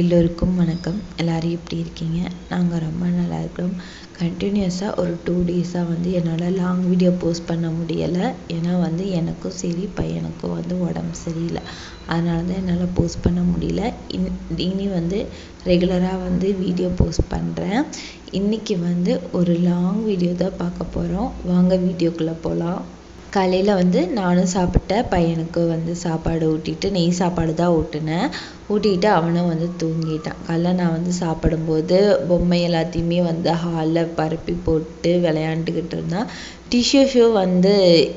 எல்லோருக்கும் வணக்கம். எல்லோரும் எப்படி இருக்கீங்க? நாங்கள் ரொம்ப நல்லா இருக்கிறோம். கண்டினியூஸாக ஒரு டூ டேஸாக வந்து என்னால் லாங் வீடியோ போஸ்ட் பண்ண முடியலை. ஏன்னா வந்து எனக்கும் சரி பையனுக்கும் வந்து உடம்பு சரியில்லை. அதனால தான் என்னால் போஸ்ட் பண்ண முடியல. இன் இனி வந்து ரெகுலராக வந்து வீடியோ போஸ்ட் பண்ணுறேன் இன்றைக்கி வந்து ஒரு லாங் வீடியோ தான் பார்க்க போகிறோம் வாங்க வீடியோக்குள்ளே போகலாம் காலையில் வந்து நானும் சாப்பிட்டேன் பையனுக்கு வந்து சாப்பாடு ஊட்டிட்டு நெய் சாப்பாடு தான் ஊட்டினேன். ஊட்டிக்கிட்டு அவனும் வந்து தூங்கிட்டான். காலைல நான் வந்து சாப்பிடும்போது பொம்மை எல்லாத்தையுமே வந்து ஹாலில் பரப்பி போட்டு விளையாண்டுக்கிட்டு இருந்தான். டிஷ்யூ ஷூ வந்து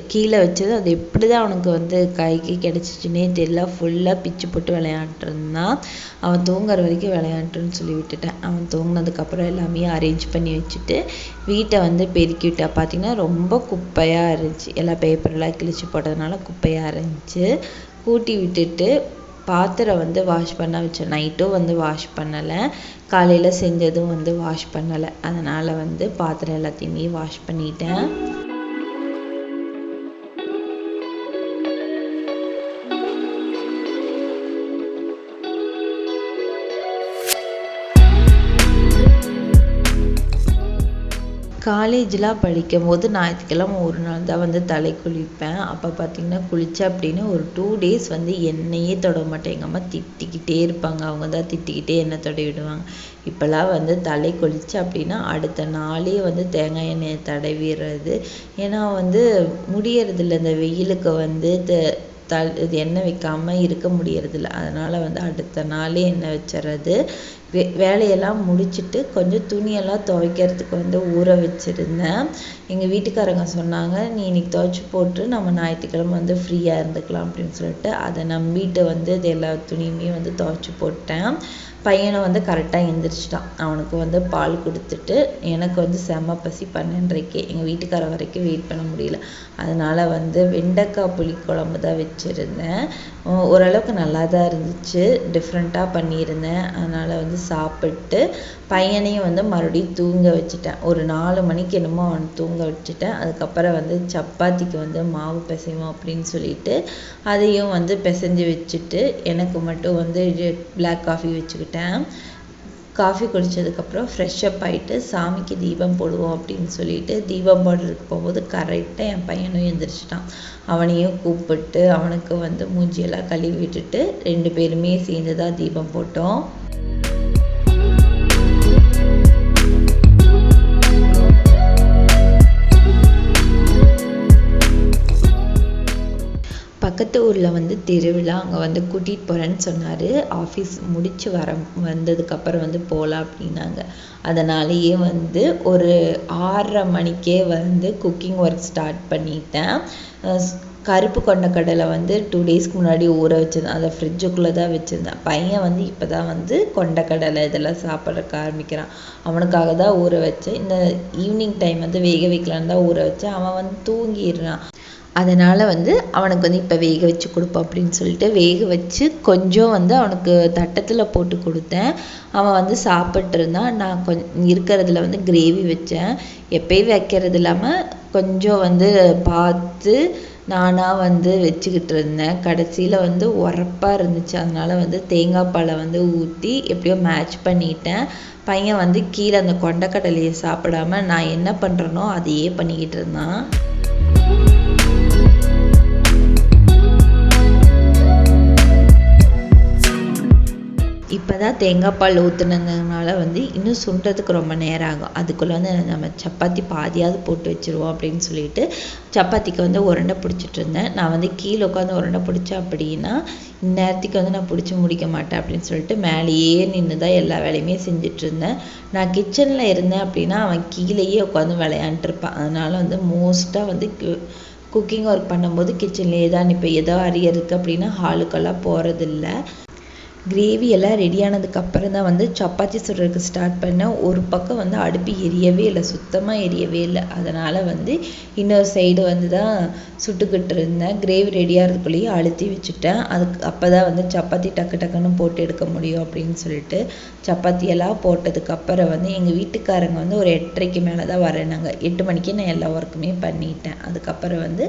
கீழே வச்சது. அது எப்படி தான் அவனுக்கு வந்து கைக்கு கிடச்சிச்சுன்னே தெரியல. ஃபுல்லாக பிச்சு போட்டு விளையாண்டுருந்தான் அவன் தூங்குற வரைக்கும் விளையாண்டுன்னு சொல்லி விட்டுட்டேன். அவன் தூங்கினதுக்கப்புறம் எல்லாமே அரேஞ்ச் பண்ணி வச்சுட்டு வீட்டை வந்து பெருக்கி விட்டா. பார்த்தீங்கன்னா ரொம்ப குப்பையாக இருந்துச்சு. எல்லா பேப்பரெல்லாம் கிழிச்சு போட்டதுனால குப்பையாக இருந்துச்சு. கூட்டி விட்டுட்டு பாத்திரம் வந்து வாஷ் பண்ண வச்சேன் நைட்டும் வந்து வாஷ் பண்ணலை. காலையில் செஞ்சதும் வந்து வாஷ் பண்ணலை. அதனால் வந்து பாத்திரம் எல்லாத்தையுமே வாஷ் பண்ணிட்டேன். காலேஜ்லாம் படிக்கும்போது ஞாயிற்றுக்கிழமை ஒரு நாள் தான் வந்து தலை குளிப்பேன். அப்போ பார்த்தீங்கன்னா குளித்தேன் அப்படின்னு ஒரு டூ டேஸ் வந்து எண்ணெயே தொட மாட்டேன். எங்கள் அம்மா திட்டிக்கிட்டே இருப்பாங்க. அவங்க தான் திட்டிக்கிட்டே எண்ணெய் தடவி விடுவாங்க. இப்போல்லாம் வந்து தலை குளித்தேன் அப்படின்னா அடுத்த நாளே வந்து தேங்காய் எண்ணெயை தடவிடுறது. ஏன்னா வந்து முடியறதில்ல. இந்த வெயிலுக்கு வந்து த எண்ணெய் வைக்காமல் இருக்க முடியறதில்ல. அதனால் வந்து அடுத்த நாளே எண்ணெய் வச்சிடுறது. வே வேலையெல்லாம் முடிச்சுட்டு கொஞ்சம் துணியெல்லாம் துவைக்கிறதுக்கு வந்து ஊற வச்சுருந்தேன். எங்கள் வீட்டுக்காரங்க சொன்னாங்க நீ இன்னைக்கு துவைச்சி போட்டு நம்ம ஞாயிற்றுக்கிழமை வந்து ஃப்ரீயாக இருந்துக்கலாம் அப்படின்னு சொல்லிட்டு அதை நம்பிட்டு வந்து இது எல்லா துணியுமே வந்து துவைச்சி போட்டேன். பையனும் வந்து கரெக்டாக எழுந்திரிச்சிட்டான் அவனுக்கு வந்து பால் கொடுத்துட்டு எனக்கு வந்து செம பசி பன்னெண்டரைக்கே. எங்கள் வீட்டுக்கார வரைக்கும் வெயிட் பண்ண முடியல. அதனால் வந்து வெண்டைக்காய் புளிக்குழம்பு தான் வச்சுருந்தேன். ஓரளவுக்கு நல்லா தான் இருந்துச்சு டிஃப்ரெண்ட்டாக பண்ணியிருந்தேன். அதனால் வந்து சாப்பிட்டு பையனையும் வந்து மறுபடியும் தூங்க வச்சுட்டேன். ஒரு நாலு மணிக்கு என்னமோ அவனை தூங்க வச்சுட்டேன். அதுக்கப்புறம் வந்து சப்பாத்திக்கு வந்து மாவு பிசைவோம் அப்படின்னு சொல்லிட்டு அதையும் வந்து பிசைஞ்சு வச்சுட்டு எனக்கு மட்டும் வந்து பிளாக் காஃபி வச்சுக்கிட்டேன். காஃபி குடித்ததுக்கப்புறம் ஃப்ரெஷ் அப் ஆகிட்டு சாமிக்கு தீபம் போடுவோம் அப்படின்னு சொல்லிட்டு தீபம் போடுறதுக்கு போகும்போது கரெக்டாக என் பையனும் எழுந்திரிச்சிட்டான். அவனையும் கூப்பிட்டு அவனுக்கு வந்து மூஞ்சியெல்லாம் கழுவி விட்டுட்டு ரெண்டு பேருமே சேர்ந்து தான் தீபம் போட்டோம். பக்கத்து ஊரில் வந்து திருவிழா அங்கே வந்து கூட்டிகிட்டு போகிறேன்னு சொன்னார். ஆஃபீஸ் முடித்து வர வந்ததுக்கப்புறம் வந்து போகலாம் அப்படின்னாங்க. அதனாலேயே வந்து ஒரு ஆறரை மணிக்கே வந்து குக்கிங் ஒர்க் ஸ்டார்ட் பண்ணிட்டேன். கருப்பு கொண்டக்கடலை வந்து டூ டேஸ்க்கு முன்னாடி ஊற வச்சுருந்தேன். அதை ஃப்ரிட்ஜுக்குள்ளே தான் வச்சுருந்தேன். பையன் வந்து இப்போ தான் வந்து கொண்ட கடலை இதெல்லாம் சாப்பிட்றக்கு ஆரம்பிக்கிறான். அவனுக்காக தான் ஊற வச்சேன். இந்த ஈவினிங் டைம் வந்து வேக வைக்கலான்னு தான் ஊற வச்சேன். அவன் வந்து தூங்கிடுறான். அதனால் வந்து அவனுக்கு வந்து இப்போ வேக வச்சு கொடுப்போம் அப்படின்னு சொல்லிட்டு வேக வச்சு கொஞ்சம் வந்து அவனுக்கு தட்டத்தில் போட்டு கொடுத்தேன். அவன் வந்து சாப்பிட்ருந்தான் நான் கொஞ்சம் இருக்கிறதுல வந்து கிரேவி வச்சேன். எப்பயும் வைக்கிறது இல்லாமல் கொஞ்சம் வந்து பார்த்து நானாக வந்து வச்சுக்கிட்டு இருந்தேன். கடைசியில் வந்து உரப்பாக இருந்துச்சு. அதனால் வந்து தேங்காய் பாலை வந்து ஊற்றி எப்படியோ மேட்ச் பண்ணிட்டேன். பையன் வந்து கீழே அந்த கொண்டக்கடலையை சாப்பிடாம நான் என்ன பண்ணுறேனோ அதையே பண்ணிக்கிட்டு இருந்தான். தான் தேங்காய் பால் ஊற்றுனதுனால வந்து இன்னும் சுண்டுறதுக்கு ரொம்ப நேரம் ஆகும். அதுக்குள்ளே வந்து நம்ம சப்பாத்தி பாதியாவது போட்டு வச்சுருவோம் அப்படின்னு சொல்லிட்டு சப்பாத்திக்கு வந்து உருண்டை பிடிச்சிட்டு இருந்தேன். நான் வந்து கீழே உட்காந்து உருண்டை பிடிச்சேன் அப்படின்னா இந்நேரத்துக்கு வந்து நான் பிடிச்சி முடிக்க மாட்டேன் அப்படின்னு சொல்லிட்டு மேலேயே நின்று தான் எல்லா வேலையுமே செஞ்சுட்டு இருந்தேன். நான் கிச்சனில் இருந்தேன் அப்படின்னா அவன் கீழேயே உட்காந்து விளையாண்டுருப்பான் அதனால வந்து மோஸ்ட்டாக வந்து குக்கிங் ஒர்க் பண்ணும்போது கிச்சன்லேயே தான். இப்போ ஏதோ இருக்குது அப்படின்னா ஹாலுக்கெல்லாம் போகிறதில்ல கிரேவி எல்லாம் ரெடியானதுக்கு அப்புறம் தான் வந்து சப்பாத்தி சுடுறதுக்கு ஸ்டார்ட் பண்ணேன் ஒரு பக்கம் வந்து அடுப்பு எரியவே இல்லை சுத்தமாக எரியவே இல்லை. அதனால் வந்து இன்னொரு சைடு வந்து தான் சுட்டுக்கிட்டு இருந்தேன். கிரேவி ரெடியாகிறதுக்குள்ளேயே அழுத்தி வச்சுட்டேன். அதுக்கு அப்போ தான் வந்து சப்பாத்தி டக்கு டக்குன்னு போட்டு எடுக்க முடியும் அப்படின்னு சொல்லிட்டு சப்பாத்தி எல்லாம் போட்டதுக்கப்புறம் வந்து எங்கள் வீட்டுக்காரங்க வந்து ஒரு எட்டரைக்கு மேலே தான் வரேனாங்க எட்டு மணிக்கு நான் எல்லா ஒர்க்குமே பண்ணிட்டேன். அதுக்கப்புறம் வந்து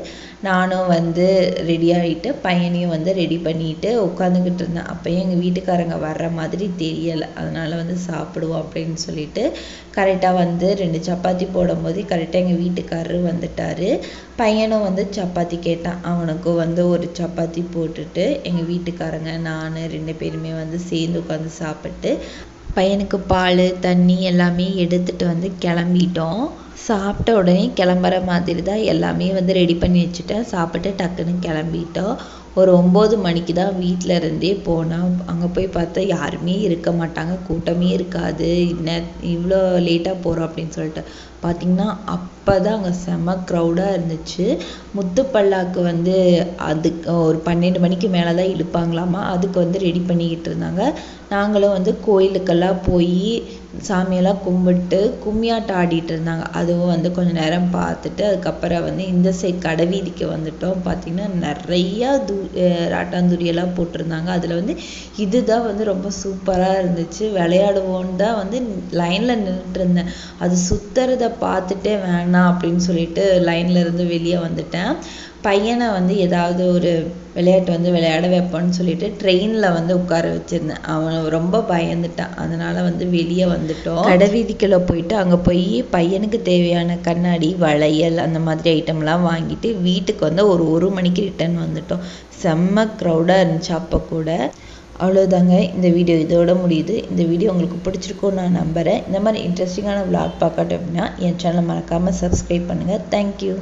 நானும் வந்து ரெடி ஆகிட்டு பையனையும் வந்து ரெடி பண்ணிட்டு உட்காந்துக்கிட்டு இருந்தேன். அப்போயும் எங்கள் எங்கள் வீட்டுக்காரங்க வர்ற மாதிரி தெரியலை. அதனால் வந்து சாப்பிடுவோம் அப்படின்னு சொல்லிட்டு கரெக்டாக வந்து ரெண்டு சப்பாத்தி போடும்போது கரெக்டாக எங்கள் வீட்டுக்காரரு வந்துட்டார். பையனும் வந்து சப்பாத்தி கேட்டான். அவனுக்கும் வந்து ஒரு சப்பாத்தி போட்டுட்டு எங்கள் வீட்டுக்காரங்க நான் ரெண்டு பேருமே வந்து சேர்ந்து உட்காந்து சாப்பிட்டு பையனுக்கு பால் தண்ணி எல்லாமே எடுத்துகிட்டு வந்து கிளம்பிட்டோம். சாப்பிட்ட உடனே கிளம்புற மாதிரி தான் எல்லாமே வந்து ரெடி பண்ணி வச்சுட்டேன். சாப்பிட்டு டக்குன்னு கிளம்பிட்டோம். ஒரு ஒம்பது மணிக்கு தான் வீட்டில் இருந்தே போனால் அங்கே போய் பார்த்தா யாருமே இருக்க மாட்டாங்க கூட்டமே இருக்காது என்ன இவ்வளோ லேட்டாக போகிறோம் அப்படின்னு சொல்லிட்டு. பார்த்திங்கன்னா அப்போ தான் அங்கே செம க்ரௌடாக இருந்துச்சு. முத்துப்பல்லாக்கு வந்து அதுக்கு ஒரு பன்னெண்டு மணிக்கு மேலே தான் இழுப்பாங்களாமா அதுக்கு வந்து ரெடி பண்ணிக்கிட்டு இருந்தாங்க. நாங்களும் வந்து கோயிலுக்கெல்லாம் போய் சாமியெல்லாம் கும்பிட்டு கும்மியாட்டம் ஆடிட்டு இருந்தாங்க. அதுவும் வந்து கொஞ்ச நேரம் பார்த்துட்டு அதுக்கப்புறம் வந்து இந்த சைட் கடை வீதிக்கு வந்துட்டோம். பார்த்தீங்கன்னா நிறையா தூ ராட்டாந்தூரியெல்லாம் போட்டிருந்தாங்க. அதில் வந்து இதுதான் வந்து ரொம்ப சூப்பராக இருந்துச்சு. விளையாடுவோன்னு தான் வந்து லைனில் நின்றுட்டுருந்தேன். அது சுற்றுறத பார்த்துட்டே வேணாம் அப்படின்னு சொல்லிட்டு லைன்ல இருந்து வெளியே வந்துட்டேன். பையனை வந்து ஏதாவது ஒரு விளையாட்டு வந்து விளையாட வைப்போன்னு சொல்லிட்டு ட்ரெயினில் வந்து உட்கார வச்சுருந்தேன். அவன் ரொம்ப பயந்துட்டான். அதனால் வந்து வெளியே வந்துட்டோம். கடை வீதிக்குள்ளே போயிட்டு அங்கே போய் பையனுக்கு தேவையான கண்ணாடி வளையல் அந்த மாதிரி ஐட்டம்லாம் வாங்கிட்டு வீட்டுக்கு வந்து ஒரு ஒரு மணிக்கு ரிட்டர்ன் வந்துட்டோம். செம்ம க்ரௌடாக இருந்துச்சு அப்போ கூட. அவ்வளோதாங்க இந்த வீடியோ இதோட முடியுது. இந்த வீடியோ உங்களுக்கு பிடிச்சிருக்கும்னு நான் நம்புகிறேன் இந்த மாதிரி இன்ட்ரெஸ்டிங்கான விளாக் பார்க்கட்டும் அப்படின்னா என் சேனலை மறக்காமல் சப்ஸ்கிரைப் பண்ணுங்கள் தேங்க்யூ